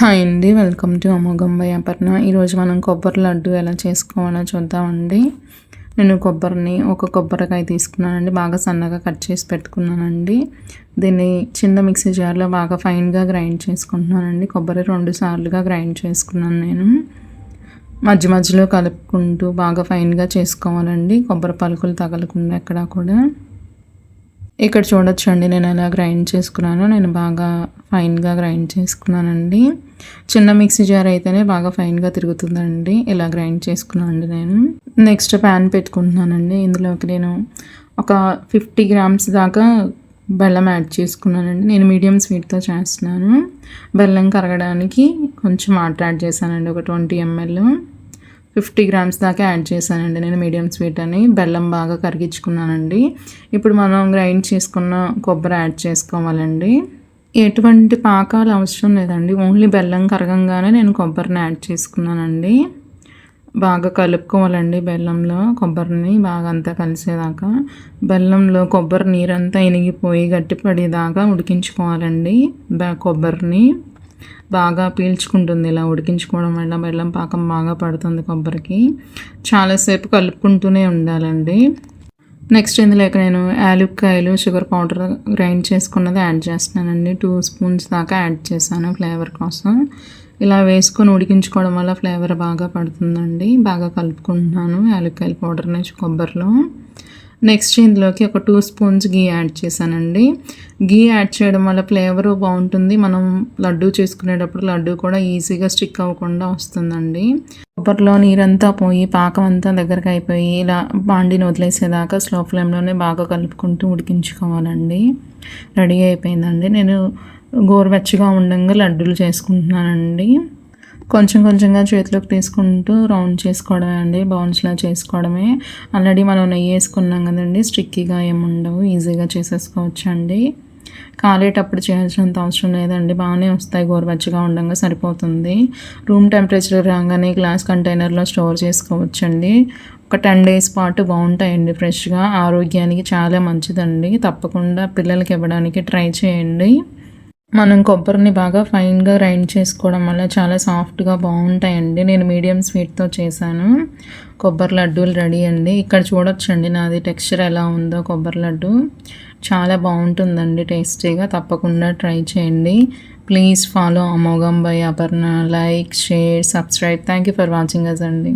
Hi అండి welcome to అమోఘం అపర్ణ. ఈరోజు మనం కొబ్బరి లడ్డు ఎలా చేసుకోవాలో చూద్దామండి. నేను కొబ్బరిని ఒక కొబ్బరికాయ తీసుకున్నానండి బాగా సన్నగా కట్ చేసి పెట్టుకున్నానండి. దీన్ని చిన్న మిక్సీ జార్లో బాగా ఫైన్గా గ్రైండ్ చేసుకుంటున్నానండి. కొబ్బరి రెండు సార్లుగా గ్రైండ్ చేసుకున్నాను నేను. మధ్య మధ్యలో కలుపుకుంటూ బాగా ఫైన్గా చేసుకోవాలండి. కొబ్బరి పలుకులు తగలకుండా ఎక్కడా కూడా. ఇక్కడ చూడొచ్చండి. నేను ఎలా గ్రైండ్ చేసుకున్నాను నేను బాగా ఫైన్గా గ్రైండ్ చేసుకున్నానండి. చిన్న మిక్సీ జార్ అయితేనే బాగా ఫైన్గా తిరుగుతుందండి. ఇలా గ్రైండ్ చేసుకున్నాను అండి నేను. నెక్స్ట్ ప్యాన్ పెట్టుకుంటున్నానండి. ఇందులోకి నేను ఒక ఫిఫ్టీ గ్రామ్స్ దాకా బెల్లం యాడ్ చేసుకున్నానండి. నేను మీడియం స్వీట్తో చేస్తున్నాను. బెల్లం కరగడానికి కొంచెం వాటర్ యాడ్ చేశానండి. ఒక ట్వంటీ ఎంఎల్ ఫిఫ్టీ గ్రామ్స్ దాకా యాడ్ చేశానండి నేను మీడియం స్వీట్ అని. బెల్లం బాగా కరిగించుకున్నానండి. ఇప్పుడు మనం గ్రైండ్ చేసుకున్న కొబ్బరి యాడ్ చేసుకోవాలండి. ఎటువంటి పాకాలు అవసరం లేదండి. ఓన్లీ బెల్లం కరగంగానే నేను కొబ్బరిని యాడ్ చేసుకున్నానండి. బాగా కలుపుకోవాలండి బెల్లంలో కొబ్బరిని బాగా అంతా కలిసేదాకా. బెల్లంలో కొబ్బరి నీరంతా ఇనిగిపోయి గట్టిపడేదాకా ఉడికించుకోవాలండి కొబ్బరిని. బాగా పీల్చుకుంటుంది. ఇలా ఉడికించుకోవడం వల్ల బెల్లం పాకం బాగా పడుతుంది కొబ్బరికి. చాలాసేపు కలుపుకుంటూనే ఉండాలండి. నెక్స్ట్ ఇందులోకి నేను యాలుక్కాయలు షుగర్ పౌడర్ గ్రైండ్ చేసుకున్నది యాడ్ చేస్తున్నానండి. టూ స్పూన్స్ దాకా యాడ్ చేశాను ఫ్లేవర్ కోసం. ఇలా వేసుకొని ఉడికించుకోవడం వల్ల ఫ్లేవర్ బాగా పడుతుందండి. బాగా కలుపుకుంటున్నాను యాలుక్కాయల పౌడర్ని కొబ్బరిలో. నెక్స్ట్ ఇందులోకి ఒక టూ స్పూన్స్ గీ యాడ్ చేశానండి. గీ యాడ్ చేయడం వల్ల ఫ్లేవర్ బాగుంటుంది. మనం లడ్డు చేసుకునేటప్పుడు లడ్డు కూడా ఈజీగా స్టిక్ అవ్వకుండా వస్తుందండి. కొబ్బరిలో నీరంతా పోయి పాకం అంతా దగ్గరకు అయిపోయి ఇలా బాండిని వదిలేసేదాకా స్లో ఫ్లేమ్లోనే బాగా కలుపుకుంటూ ఉడికించుకోవాలండి. రెడీ అయిపోయిందండి. నేను గోరువెచ్చగా ఉండగా లడ్డూలు చేసుకుంటున్నానండి. కొంచెం కొంచెంగా చేతిలోకి తీసుకుంటూ రౌండ్ చేసుకోవడమే అండి బౌన్స్లా చేసుకోవడమే. ఆల్రెడీ మనం నెయ్యి వేసుకున్నాం కదండి స్టిక్కీగా ఏముండవు ఈజీగా చేసేసుకోవచ్చు అండి కాలేటప్పుడు చేయాల్సినంత అవసరం లేదండి బాగానే వస్తాయి గోరువెచ్చగా ఉండగా సరిపోతుంది. రూమ్ టెంపరేచర్ రాగానే గ్లాస్ కంటైనర్లో స్టోర్ చేసుకోవచ్చండి. ఒక టెన్ డేస్ పాటు బాగుంటాయండి ఫ్రెష్గా ఆరోగ్యానికి చాలా మంచిదండి. తప్పకుండా పిల్లలకి ఇవ్వడానికి ట్రై చేయండి. మనం కొబ్బరిని బాగా ఫైన్గా గ్రైండ్ చేసుకోవడం వల్ల చాలా సాఫ్ట్గా బాగుంటాయండి. నేను మీడియం స్వీట్తో చేశాను. కొబ్బరి లడ్డూలు రెడీ అండి. ఇక్కడ చూడొచ్చండి నాది టెక్స్చర్ ఎలా ఉందో కొబ్బరి లడ్డు. చాలా బాగుంటుందండి టేస్టీగా. తప్పకుండా ట్రై చేయండి. ప్లీజ్ ఫాలో అమోఘం by Aparna. Like share subscribe. Thank you for watching us అండి.